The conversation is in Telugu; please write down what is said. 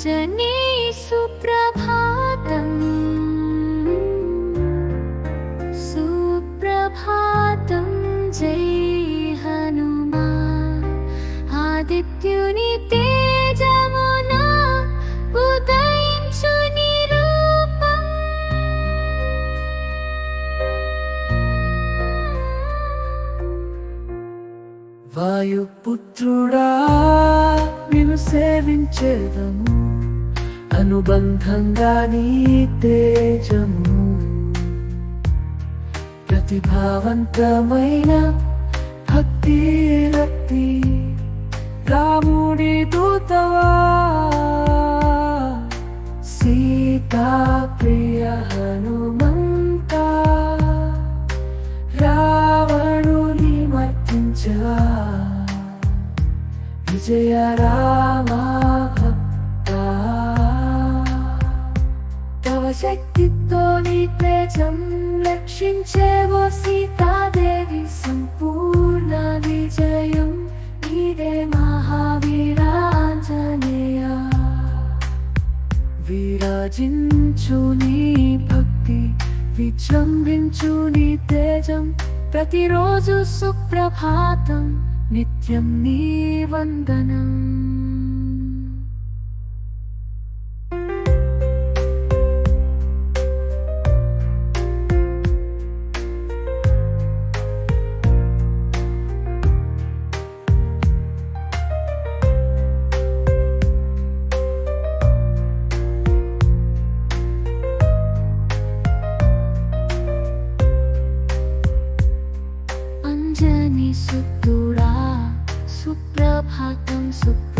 అంజనీ సుప్రభాతం సుప్రభాతం జై హనుమా ఆదిత్యుని తేజమున ఉదయించు నిరూపం. వాయుపుత్రుడా నిన్ను సేవించేదము. అనుబంధంగా నీ తేజము. ప్రతిభావంతమైన భక్తి రక్తి రాముడి దూతవా. సీతా ప్రియ హనుమంత రావణుని మర్తించవా విజయ రామా శక్తితో నీ తేజం రక్షించేవో సీతాదేవి సంపూర్ణ విజయం. నీదే మహావీరాంజనేయ విరాజించు నీ భక్తి విజృంభించు నీ తేజం. ప్రతిరోజు సుప్రభాతం నిత్యం నీ వందనం. สุตุรา สุประภาตมสุป